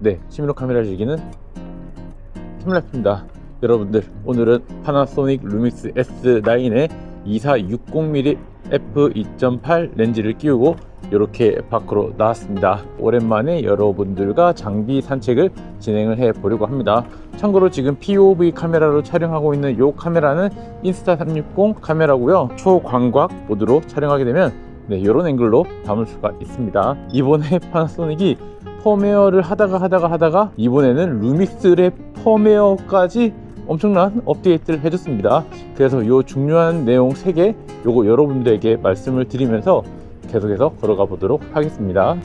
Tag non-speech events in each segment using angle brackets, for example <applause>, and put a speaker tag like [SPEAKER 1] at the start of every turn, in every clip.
[SPEAKER 1] 네, 시미로 카메라 즐기는 캠라프입니다. 여러분들, 오늘은 파나소닉 루믹스 S9에 2460mm f2.8 렌즈를 끼우고 이렇게 밖으로 나왔습니다. 오랜만에 여러분들과 장비 산책을 진행을 해 보려고 합니다. 참고로 지금 POV 카메라로 촬영하고 있는 이 카메라는 인스타360 카메라고요. 초광각 모드로 촬영하게 되면 네, 이런 앵글로 담을 수가 있습니다. 이번에 파나소닉이 펌웨어를 하다가 하다가 하다가 이번에는 루믹스의 펌웨어까지 엄청난 업데이트를 해줬습니다. 그래서 이 중요한 내용 3개 요거 여러분들에게 말씀을 드리면서 계속해서 걸어가 보도록 하겠습니다.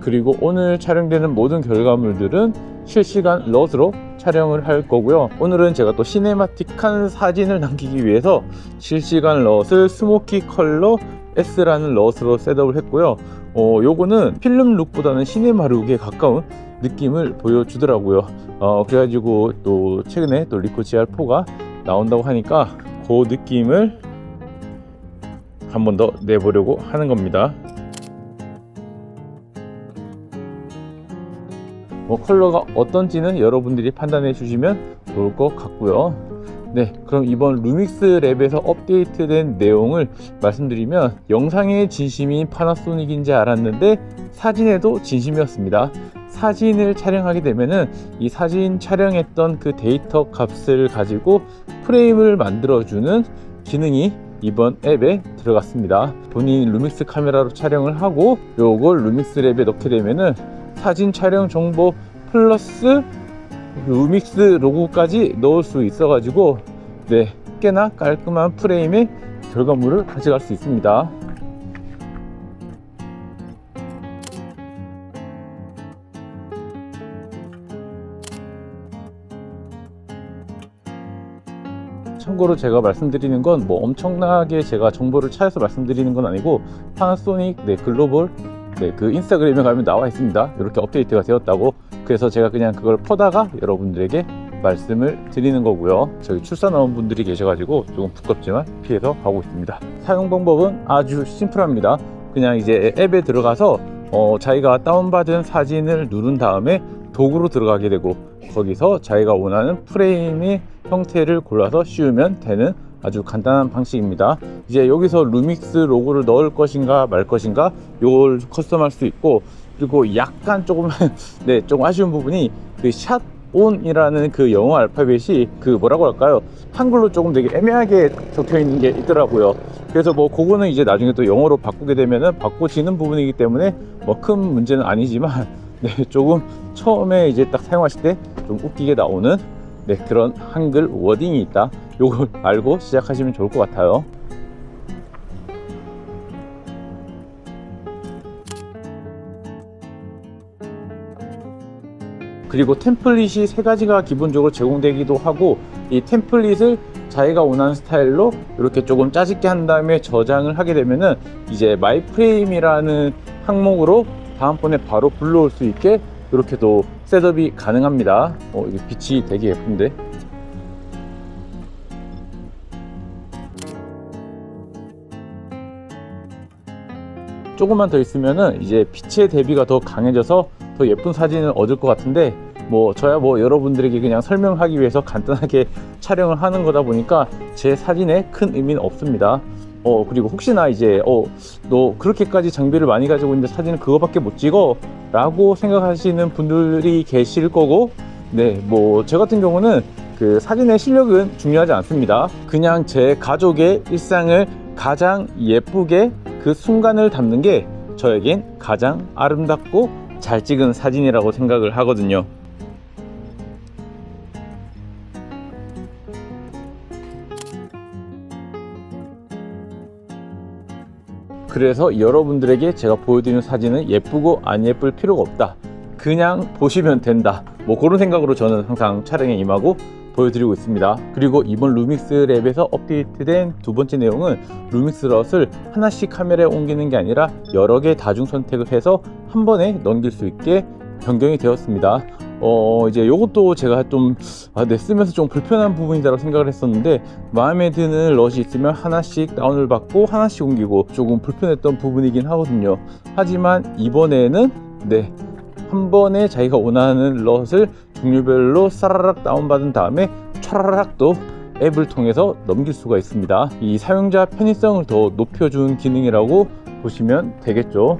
[SPEAKER 1] 그리고 오늘 촬영되는 모든 결과물들은 실시간 럿으로 촬영을 할 거고요. 오늘은 제가 또 시네마틱한 사진을 남기기 위해서 실시간 럿을 스모키 컬러 S라는 럿으로 셋업을 했고요. 어, 요거는 필름 룩보다는 시네마 룩에 가까운 느낌을 보여주더라고요. 어, 그래가지고 또 최근에 또 리코 GR4가 나온다고 하니까 그 느낌을 한 번 더 내보려고 하는 겁니다. 뭐 컬러가 어떤지는 여러분들이 판단해 주시면 좋을 것 같고요. 네, 그럼 이번 루믹스 랩에서 업데이트된 내용을 말씀드리면 영상의 진심인 파나소닉인지 알았는데 사진에도 진심이었습니다. 사진을 촬영하게 되면은 이 사진 촬영했던 그 데이터 값을 가지고 프레임을 만들어주는 기능이 이번 앱에 들어갔습니다. 본인 루믹스 카메라로 촬영을 하고 요걸 루믹스 랩에 넣게 되면은 사진 촬영 정보 플러스 루믹스 로고까지 넣을 수 있어 가지고 네 꽤나 깔끔한 프레임의 결과물을 가져갈 수 있습니다. 참고로 제가 말씀드리는 건 뭐 엄청나게 제가 정보를 찾아서 말씀드리는 건 아니고 파나소닉 네, 글로벌 네, 그 인스타그램에 가면 나와 있습니다. 이렇게 업데이트가 되었다고. 그래서 제가 그냥 그걸 퍼다가 여러분들에게 말씀을 드리는 거고요. 저기 출산 나온 분들이 계셔가지고 조금 부끄럽지만 피해서 가고 있습니다. 사용 방법은 아주 심플합니다. 그냥 이제 앱에 들어가서 어, 자기가 다운받은 사진을 누른 다음에 도구로 들어가게 되고 거기서 자기가 원하는 프레임의 형태를 골라서 씌우면 되는 아주 간단한 방식입니다. 이제 여기서 루믹스 로고를 넣을 것인가 말 것인가 이걸 커스텀할 수 있고 그리고 약간 조금 <laughs> 네 조금 아쉬운 부분이 그샷 온이라는 그 영어 알파벳이 그 뭐라고 할까요? 한글로 조금 되게 애매하게 적혀 있는 게 있더라고요. 그래서 뭐 그거는 이제 나중에 또 영어로 바꾸게 되면은 바꿔지는 부분이기 때문에 뭐 큰 문제는 아니지만 <laughs> 네 조금 처음에 이제 딱 사용하실 때 좀 웃기게 나오는 네 그런 한글 워딩이 있다. 요걸 알고 시작하시면 좋을 것 같아요. 그리고 템플릿이 세 가지가 기본적으로 제공되기도 하고 이 템플릿을 자기가 원하는 스타일로 이렇게 조금 짜집게 한 다음에 저장을 하게 되면은 이제 마이 프레임이라는 항목으로 다음번에 바로 불러올 수 있게 이렇게도 셋업이 가능합니다. 어, 이게 빛이 되게 예쁜데. 조금만 더 있으면은 이제 빛의 대비가 더 강해져서 더 예쁜 사진을 얻을 것 같은데 뭐 저야 뭐 여러분들에게 그냥 설명하기 위해서 간단하게 <laughs> 촬영을 하는 거다 보니까 제 사진에 큰 의미는 없습니다. 어 그리고 혹시나 이제 어 너 그렇게까지 장비를 많이 가지고 있는데 사진은 그거밖에 못 찍어 라고 생각하시는 분들이 계실 거고 네 뭐 저 같은 경우는 그 사진의 실력은 중요하지 않습니다. 그냥 제 가족의 일상을 가장 예쁘게 그 순간을 담는 게 저에겐 가장 아름답고 잘 찍은 사진이라고 생각을 하거든요. 그래서 여러분들에게 제가 보여드리는 사진은 예쁘고 안 예쁠 필요가 없다. 그냥 보시면 된다. 뭐 그런 생각으로 저는 항상 촬영에 임하고 보여드리고 있습니다. 그리고 이번 루믹스 랩에서 업데이트된 두 번째 내용은 루믹스 럿을 하나씩 카메라에 옮기는 게 아니라 여러 개 다중 선택을 해서 한 번에 넘길 수 있게 변경이 되었습니다. 어 이제 요것도 제가 좀 아, 네, 쓰면서 좀 불편한 부분이다라고 생각을 했었는데 마음에 드는 럿이 있으면 하나씩 다운을 받고 하나씩 옮기고 조금 불편했던 부분이긴 하거든요 하지만 이번에는 네 한 번에 자기가 원하는 럿을 종류별로 사라락 다운받은 다음에 촤라락 또 앱을 통해서 넘길 수가 있습니다 이 사용자 편의성을 더 높여준 기능이라고 보시면 되겠죠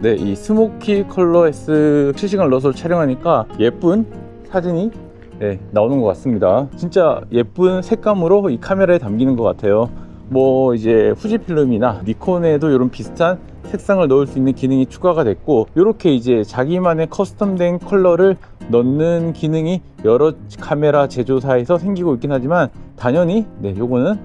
[SPEAKER 1] 네, 이 스모키 컬러 S 실시간 러설 촬영하니까 예쁜 사진이 네, 나오는 것 같습니다. 진짜 예쁜 색감으로 이 카메라에 담기는 것 같아요. 뭐 이제 후지필름이나 니콘에도 이런 비슷한 색상을 넣을 수 있는 기능이 추가가 됐고 이렇게 이제 자기만의 커스텀된 컬러를 넣는 기능이 여러 카메라 제조사에서 생기고 있긴 하지만 당연히 네 요거는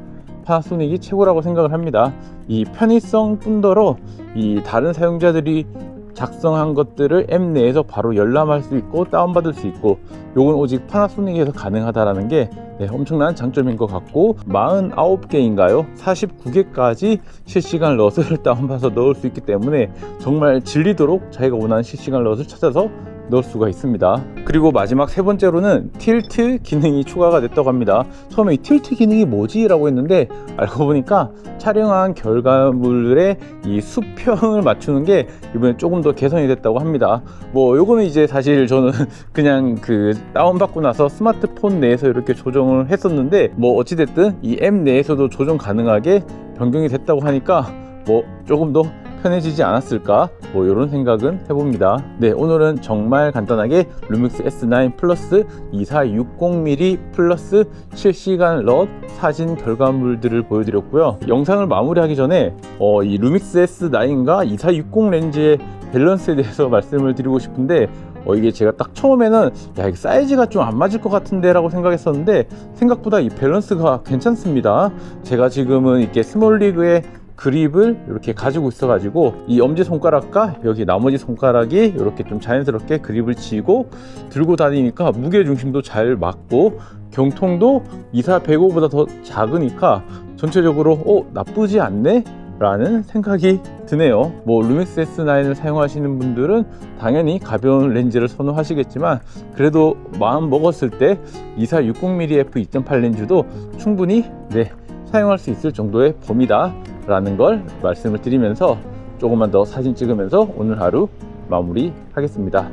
[SPEAKER 1] 파나소닉이 최고라고 생각을 합니다. 이 편의성 뿐더러 이 다른 사용자들이 작성한 것들을 앱 내에서 바로 열람할 수 있고 다운받을 수 있고 요건 오직 파나소닉에서 가능하다라는 게 네, 엄청난 장점인 것 같고 49개인가요? 49개까지 실시간 럿을 <laughs> 다운받아서 넣을 수 있기 때문에 정말 질리도록 자기가 원하는 실시간 럿을 찾아서 넣을 수가 있습니다. 그리고 마지막 세 번째로는 틸트 기능이 추가가 됐다고 합니다. 처음에 이 틸트 기능이 뭐지? 라고 했는데 알고 보니까 촬영한 결과물의 이 수평을 맞추는 게 이번에 조금 더 개선이 됐다고 합니다. 뭐 요거는 이제 사실 저는 <laughs> 그냥 그 다운받고 나서 스마트폰 내에서 이렇게 조정을 했었는데 뭐 어찌됐든 이 앱 내에서도 조정 가능하게 변경이 됐다고 하니까 뭐 조금 더 편해지지 않았을까 뭐 이런 생각은 해봅니다 네 오늘은 정말 간단하게 루믹스 S9 플러스 2460mm 플러스 실시간 럿 사진 결과물들을 보여드렸고요 영상을 마무리하기 전에 어, 이 루믹스 S9과 2460 렌즈의 밸런스에 대해서 <laughs> 말씀을 드리고 싶은데 어, 이게 제가 딱 처음에는 야, 이게 사이즈가 좀 안 맞을 것 같은데 라고 생각했었는데 생각보다 이 밸런스가 괜찮습니다. 제가 지금은 이렇게 스몰리그의 그립을 이렇게 가지고 있어 가지고 이 엄지 손가락과 여기 나머지 손가락이 이렇게 좀 자연스럽게 그립을 쥐고 들고 다니니까 무게 중심도 잘 맞고 경통도 2405보다 더 작으니까 전체적으로 어 나쁘지 않네? 라는 생각이 드네요. 뭐 루믹스 S9을 사용하시는 분들은 당연히 가벼운 렌즈를 선호하시겠지만 그래도 마음 먹었을 때 2460mm f2.8 렌즈도 충분히 네 사용할 수 있을 정도의 범위다 라는 걸 말씀을 드리면서 조금만 더 사진 찍으면서 오늘 하루 마무리 하겠습니다